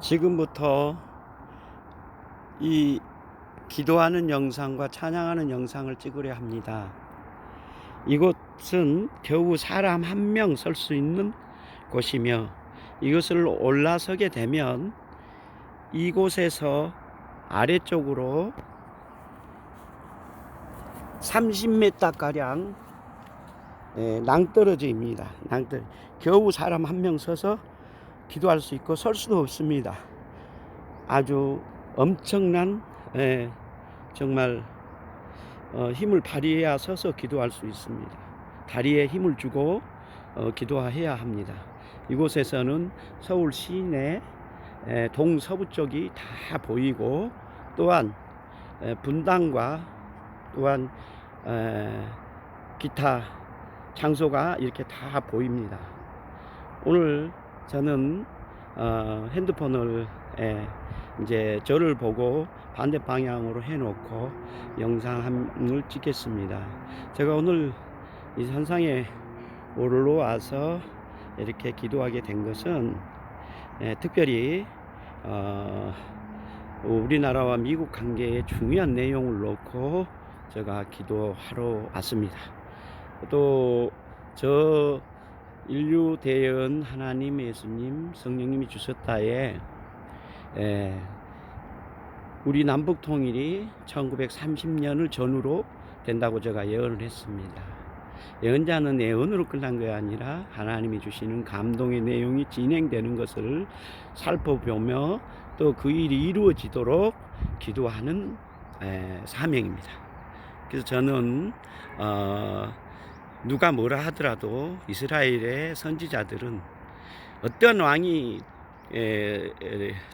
지금부터 이 기도하는 영상과 찬양하는 영상을 찍으려 합니다. 이곳은 겨우 사람 한 명 설 수 있는 곳이며 이것을 올라서게 되면 이곳에서 아래쪽으로 30m 가량 예, 낭떠러지입니다. 낭떠 겨우 사람 한 명 서서 기도할 수 있고 설 수도 없습니다. 아주 엄청난 예, 정말 어, 힘을 발휘해야 서서 기도할 수 있습니다. 다리에 힘을 주고 어, 기도해야 합니다. 이곳에서는 서울 시내 에, 동서부 쪽이 다 보이고 또한 에, 분당과 또한 에, 기타 장소가 이렇게 다 보입니다. 오늘 저는 어, 핸드폰을 에, 이제 저를 보고 반대 방향으로 해놓고 영상을 찍겠습니다. 제가 오늘 이 산상에 올라와서 이렇게 기도하게 된 것은 에, 특별히 어, 우리나라와 미국 관계에 중요한 내용을 놓고 제가 기도하러 왔습니다. 또 저 인류 대연 하나님 예수님 성령님이 주셨다에 에, 우리 남북 통일이 1930년을 전후로 된다고 제가 예언을 했습니다. 예언자는 예언으로 끝난 게 아니라 하나님이 주시는 감동의 내용이 진행되는 것을 살펴보며 또 그 일이 이루어지도록 기도하는 에, 사명입니다. 그래서 저는 어, 누가 뭐라 하더라도 이스라엘의 선지자들은 어떤 왕이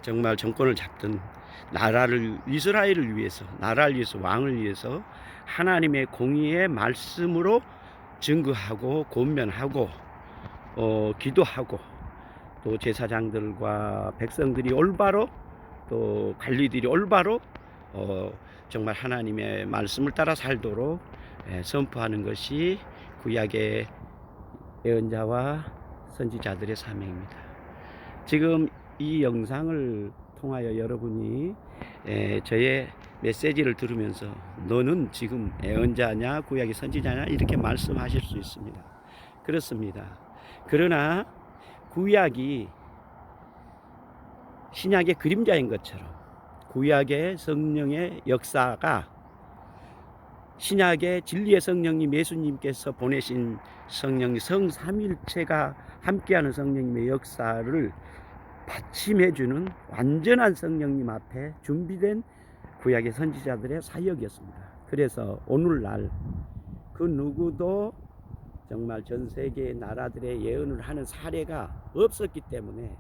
정말 정권을 잡든 나라를 이스라엘을 위해서 나라를 위해서 왕을 위해서 하나님의 공의의 말씀으로 증거하고 권면하고 어, 기도하고 또 제사장들과 백성들이 올바로 또 관리들이 올바로 어, 정말 하나님의 말씀을 따라 살도록 에, 선포하는 것이 구약의 예언자와 선지자들의 사명입니다. 지금 이 영상을 통하여 여러분이 에, 저의 메시지를 들으면서 너는 지금 예언자냐 구약의 선지자냐 이렇게 말씀하실 수 있습니다. 그렇습니다. 그러나 구약이 신약의 그림자인 것처럼 구약의 성령의 역사가 신약의 진리의 성령님 예수님께서 보내신 성령 성삼일체가 함께하는 성령님의 역사를 받침해주는 완전한 성령님 앞에 준비된 구약의 선지자들의 사역이었습니다. 그래서 오늘날 그 누구도 정말 전 세계 나라들의 예언을 하는 사례가 없었기 때문에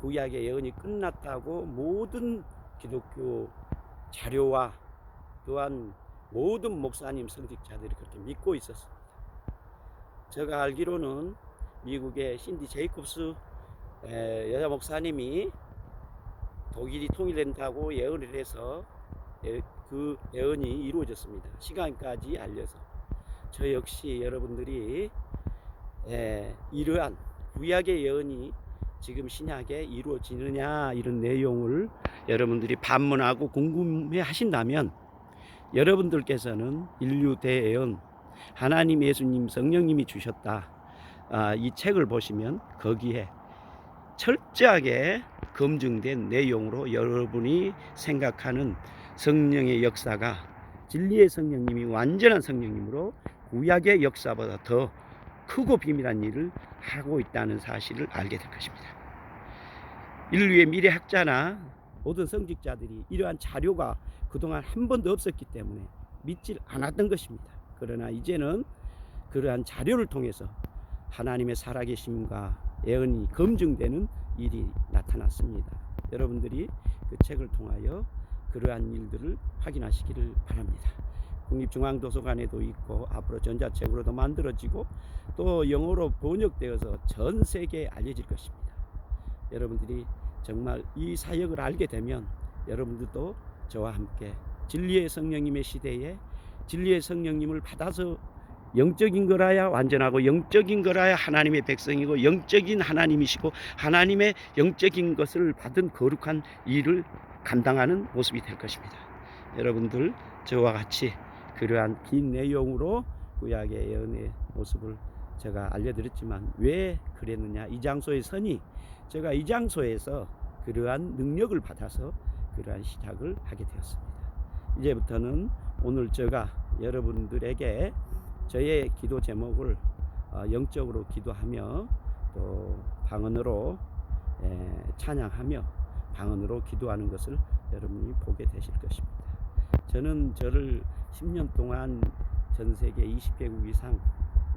구약의 예언이 끝났다고 모든 기독교 자료와 또한 모든 목사님 성직자들이 그렇게 믿고 있었습니다. 제가 알기로는 미국의 신디 제이콥스 에, 여자 목사님이 독일이 통일된다고 예언을 해서 예, 그 예언이 이루어졌습니다. 시간까지 알려서 저 역시 여러분들이 에, 이러한 구약의 예언이 지금 신약에 이루어지느냐 이런 내용을 여러분들이 반문하고 궁금해 하신다면 여러분들께서는 인류 대예언 하나님 예수님 성령님이 주셨다 아, 이 책을 보시면 거기에 철저하게 검증된 내용으로 여러분이 생각하는 성령의 역사가 진리의 성령님이 완전한 성령님으로 구약의 역사보다 더 크고 비밀한 일을 하고 있다는 사실을 알게 될 것입니다. 인류의 미래 학자나 모든 성직자들이 이러한 자료가 그동안 한 번도 없었기 때문에 믿질 않았던 것입니다. 그러나 이제는 그러한 자료를 통해서 하나님의 살아계심과 예언이 검증되는 일이 나타났습니다. 여러분들이 그 책을 통하여 그러한 일들을 확인하시기를 바랍니다. 국립중앙도서관에도 있고 앞으로 전자책으로도 만들어지고 또 영어로 번역되어서 전 세계에 알려질 것입니다. 여러분들이 정말 이 사역을 알게 되면 여러분들도 저와 함께 진리의 성령님의 시대에 진리의 성령님을 받아서 영적인 거라야 완전하고 영적인 거라야 하나님의 백성이고 영적인 하나님이시고 하나님의 영적인 것을 받은 거룩한 일을 감당하는 모습이 될 것입니다. 여러분들 저와 같이 그러한 긴 내용으로 구약의 예언의 모습을 제가 알려드렸지만 왜 그랬느냐 이 장소의 선이 제가 이 장소에서 그러한 능력을 받아서 그러한 시작을 하게 되었습니다. 이제부터는 오늘 제가 여러분들에게 저의 기도 제목을 어, 영적으로 기도하며 또 방언으로 에, 찬양하며 방언으로 기도하는 것을 여러분이 보게 되실 것입니다. 저는 저를 10년 동안 전 세계 20개국 이상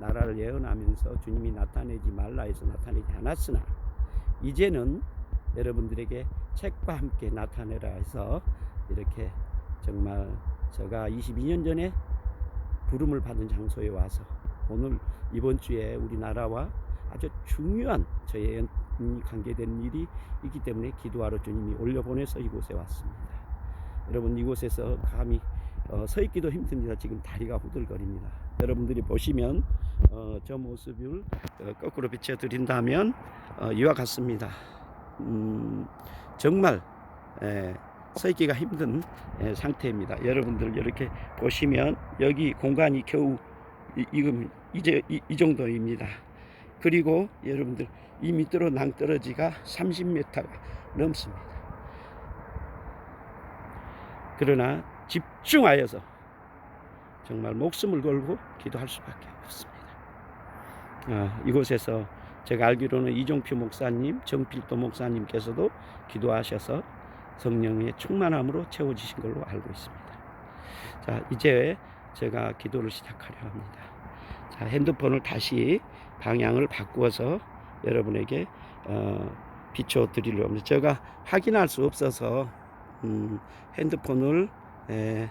나라를 예언하면서 주님이 나타내지 말라 해서 나타내지 않았으나 이제는 여러분들에게 책과 함께 나타내라 해서 이렇게 정말 제가 22년 전에 부름을 받은 장소에 와서 오늘 이번 주에 우리나라와 아주 중요한 저의 관계된 일이 있기 때문에 기도하러 주님이 올려보내서 이곳에 왔습니다. 여러분 이곳에서 감히 어, 서 있기도 힘듭니다. 지금 다리가 후들거립니다. 여러분들이 보시면 어, 저 모습을 어, 거꾸로 비춰 드린다면 어, 이와 같습니다. 음, 정말 에, 서 있기가 힘든 에, 상태입니다. 여러분들 이렇게 보시면 여기 공간이 겨우 이, 이금 이제 이, 이 정도입니다. 그리고 여러분들 이 밑으로 낭떠러지가 30m가 넘습니다. 그러나 집중하여서 정말 목숨을 걸고 기도할 수밖에 없습니다. 아, 이곳에서 제가 알기로는 이종표 목사님, 정필도 목사님께서도 기도하셔서 성령의 충만함으로 채워지신 걸로 알고 있습니다. 자, 이제 제가 기도를 시작하려 합니다. 자, 핸드폰을 다시 방향을 바꾸어서 여러분에게 어, 비춰 드리려고 합니다. 제가 확인할 수 없어서 음, 핸드폰을 에,